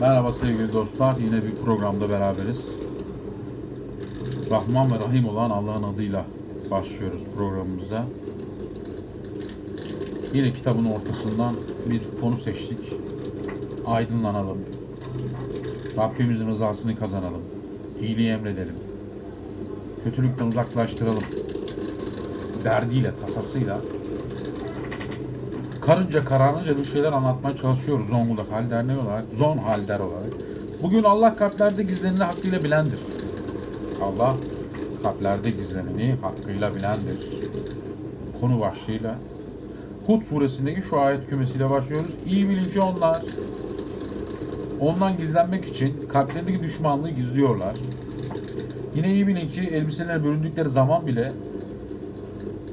Merhaba sevgili dostlar. Yine bir programda beraberiz. Rahman ve Rahim olan Allah'ın adıyla başlıyoruz programımıza. Yine kitabın ortasından bir konu seçtik. Aydınlanalım. Rabbimizin rızasını kazanalım. İyiliği emredelim. Kötülükten uzaklaştıralım. Derdiyle, tasasıyla karınca kararınca bir şeyler anlatmaya çalışıyoruz Zonguldak Hal Derneği olarak, Zon Halder olarak. Bugün Allah kalplerde gizleneni hakkıyla bilendir. Allah kalplerde gizleneni hakkıyla bilendir. Konu başlığıyla Hud suresindeki şu ayet kümesiyle başlıyoruz. İyi bilin ki onlar ondan gizlenmek için kalplerindeki düşmanlığı gizliyorlar. Yine iyi bilin ki elbiselerine büründükleri zaman bile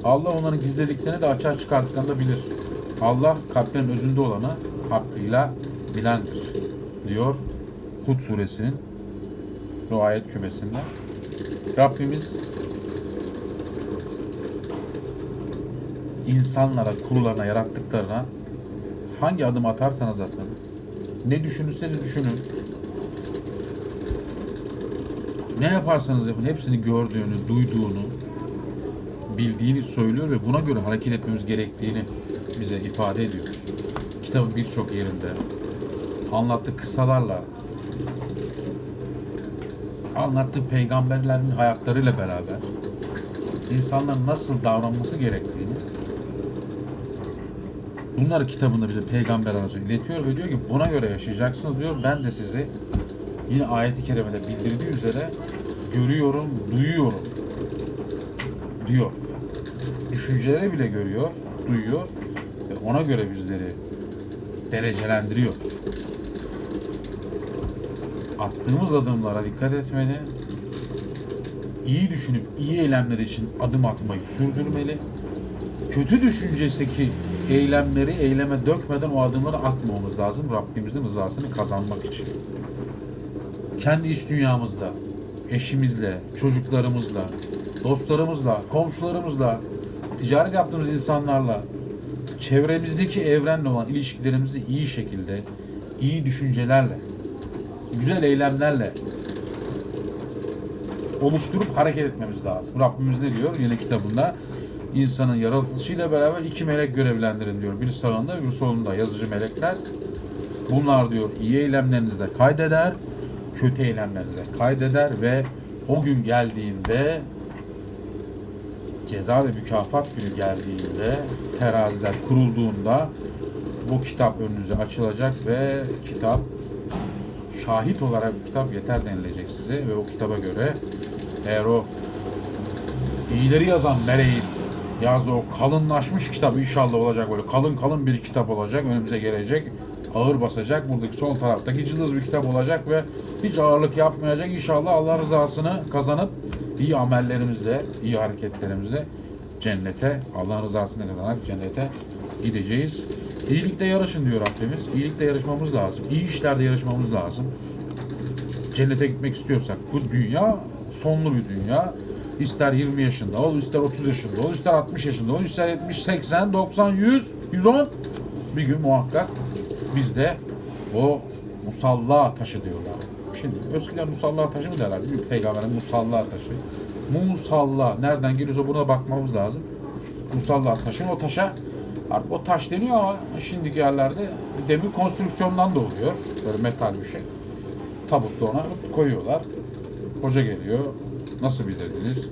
Allah onların gizlediklerini de açığa çıkarttıklarını da bilir. Allah kalplerin özünde olanı hakkıyla bilendir. Diyor Hud suresinin bu ayet kümesinde. Rabbimiz insanlara, kurularına, yarattıklarına hangi adım atarsanız atın, ne düşünürseniz düşünün, ne yaparsanız yapın hepsini gördüğünü, duyduğunu, bildiğini söylüyor ve buna göre hareket etmemiz gerektiğini bize ifade ediyor. Kitabın birçok yerinde anlattığı kıssalarla anlattığı peygamberlerin hayatlarıyla beraber insanların nasıl davranması gerektiğini bunları kitabında bize peygamber aracılığıyla iletiyor ve diyor ki buna göre yaşayacaksınız diyor. Ben de sizi yine ayeti kerimede bildirdiği üzere görüyorum, duyuyorum diyor. Düşünceleri bile görüyor, duyuyor ve ona göre bizleri derecelendiriyor. Attığımız adımlara dikkat etmeli. iyi düşünüp iyi eylemler için adım atmayı sürdürmeli. Kötü düşüncesindeki eylemleri eyleme dökmeden o adımları atmamamız lazım Rabbimizin rızasını kazanmak için. Kendi iç dünyamızda, eşimizle, çocuklarımızla, dostlarımızla, komşularımızla, ticaret yaptığımız insanlarla, çevremizdeki evrenle olan ilişkilerimizi iyi şekilde, iyi düşüncelerle, güzel eylemlerle oluşturup hareket etmemiz lazım. Rabbimiz ne diyor yine kitabında? İnsanın yaratılışıyla beraber iki melek görevlendirin diyor. Bir sağında bir solunda yazıcı melekler. Bunlar diyor iyi eylemlerinizde kaydeder, kötü eylemlerinizde kaydeder ve o gün geldiğinde ceza ve mükafat günü geldiğinde teraziler kurulduğunda bu kitap önünüze açılacak ve kitap şahit olarak kitap yeter denilecek size ve o kitaba göre eğer o iyileri yazan meleğin yazdığı o kalınlaşmış kitap inşallah olacak böyle kalın kalın bir kitap olacak önümüze gelecek ağır basacak buradaki sol taraftaki cılız bir kitap olacak ve hiç ağırlık yapmayacak. İnşallah Allah rızasını kazanıp iyi amellerimizle iyi hareketlerimizle cennete Allah'ın rızasını kazanarak cennete gideceğiz. İyilikte yarışın diyor Rabbimiz. İyilikte yarışmamız lazım. İyi işlerde yarışmamız lazım. Cennete gitmek istiyorsak bu dünya sonlu bir dünya. İster 20 yaşında ol, ister 30 yaşında ol, ister 60 yaşında ol, ister 70, 80, 90, 100, 110 bir gün muhakkak biz de o musalla taşı diyorlar. Şimdi eskiden musalla taşı mı derler? Büyük peygamberin musalla taşı. Musalla nereden geliyorsa buna bakmamız lazım. Musalla taşı o taşa artık o taş deniyor ama şimdiki yerlerde demir konstrüksiyondan da oluyor. Böyle metal bir şey. Tabutta ona koyuyorlar. Hoca geliyor. Nasıl bilirdiniz?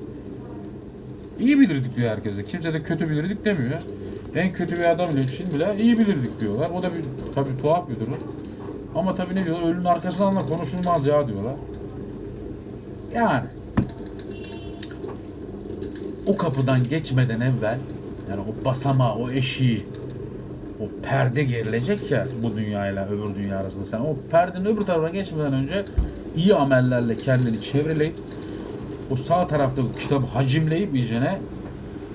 İyi bilirdik diyor herkese. Kimse de kötü bilirdik demiyor. En kötü bir adam için bile iyi bilirdik diyorlar. O da bir tabii tuhaf bir durum. Ama tabii ne diyorlar? Ölünün arkasından da konuşulmaz ya diyorlar. Yani o kapıdan geçmeden evvel yani o basama, o eşiği, o perde gerilecek ya bu dünyayla öbür dünya arasında. Sen o perdenin öbür tarafına geçmeden önce iyi amellerle kendini çevreleyip o sağ tarafta bu kitabı hacimleyip iyicene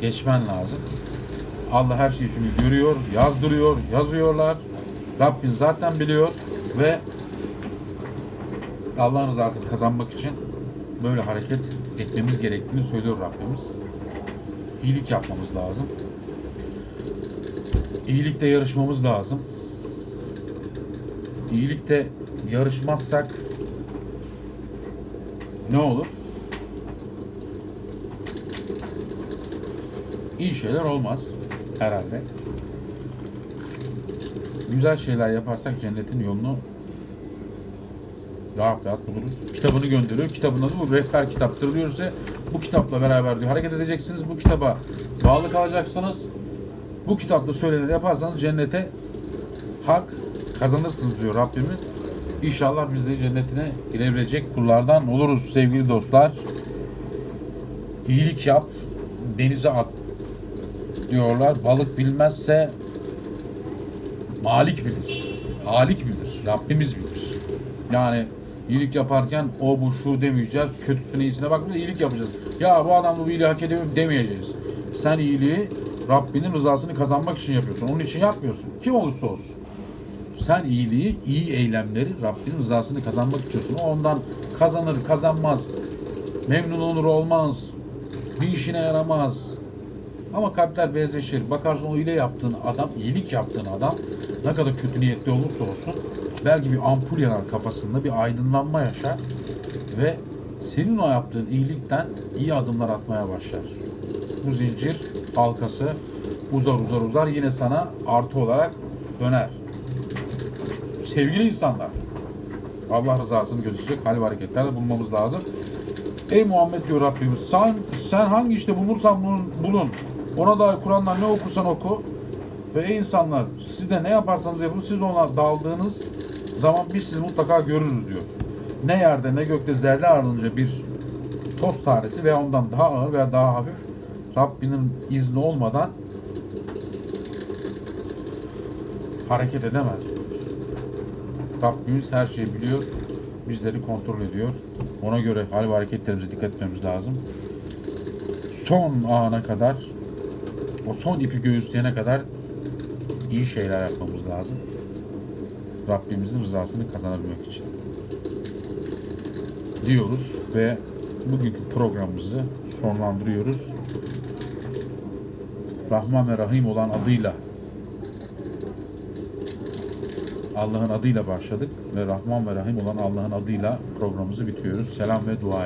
geçmen lazım. Allah her şeyi çünkü görüyor, yazdırıyor, yazıyorlar. Rabbin zaten biliyor ve Allah'ın rızasını kazanmak için böyle hareket etmemiz gerektiğini söylüyor Rabbimiz. İyilik yapmamız lazım. İyilikte yarışmamız lazım. İyilikte yarışmazsak ne olur? İyi şeyler olmaz herhalde. Güzel şeyler yaparsak cennetin yolunu rahat rahat buluruz. Kitabını gönderiyor. Kitabın adı bu rehber kitaptır diyor size. Bu kitapla beraber diyor hareket edeceksiniz. Bu kitaba bağlı kalacaksınız. Bu kitapla söyleneni yaparsanız cennete hak kazanırsınız diyor Rabbimiz. İnşallah biz de cennetine girebilecek kullardan oluruz sevgili dostlar. İyilik yap, denize at diyorlar. Balık bilmezse Malik bilir. Halik bilir. Rabbimiz bilir. Yani iyilik yaparken o bu şu demeyeceğiz. Kötüsüne iyisine bakmayacağız. iyilik yapacağız. Ya bu adam bu iyiliği hak ediyor demeyeceğiz. Sen iyiliği Rabbinin rızasını kazanmak için yapıyorsun. Onun için yapmıyorsun. Kim olursa olsun. Sen iyiliği, iyi eylemleri Rabbinin rızasını kazanmak. O ondan kazanır, kazanmaz. Memnun olur, olmaz. Bir işine yaramaz. Ama kalpler benzeşir. Bakarsın o ile yaptığın adam, iyilik yaptığın adam ne kadar kötü niyetli olursa olsun belki bir ampul yanar kafasında bir aydınlanma yaşar ve senin o yaptığın iyilikten iyi adımlar atmaya başlar. Bu zincir halkası uzar uzar uzar yine sana artı olarak döner. Sevgili insanlar, Allah rızasını gözetecek hal ve hareketlerde bulmamız lazım. Ey Muhammed diyor Rabbimiz sen, sen hangi işte bulursan bulun, bulun. Ona da Kur'an'dan ne okursan oku. Ve ey insanlar siz de ne yaparsanız yapın siz ona daldığınız zaman biz sizi mutlaka görürüz diyor. Ne yerde ne gökte zerre aranınca bir toz tanesi veya ondan daha ağır veya daha hafif Rabbinin izni olmadan hareket edemez. Rabbimiz her şeyi biliyor. Bizleri kontrol ediyor. Ona göre hal ve hareketlerimize dikkat etmemiz lazım. Son ana kadar o son ipi göğüsleyene kadar iyi şeyler yapmamız lazım. Rabbimizin rızasını kazanabilmek için. Diyoruz ve bugünkü programımızı sonlandırıyoruz. Rahman ve Rahim olan adıyla Allah'ın adıyla başladık ve Rahman ve Rahim olan Allah'ın adıyla programımızı bitiriyoruz. Selam ve dua ile.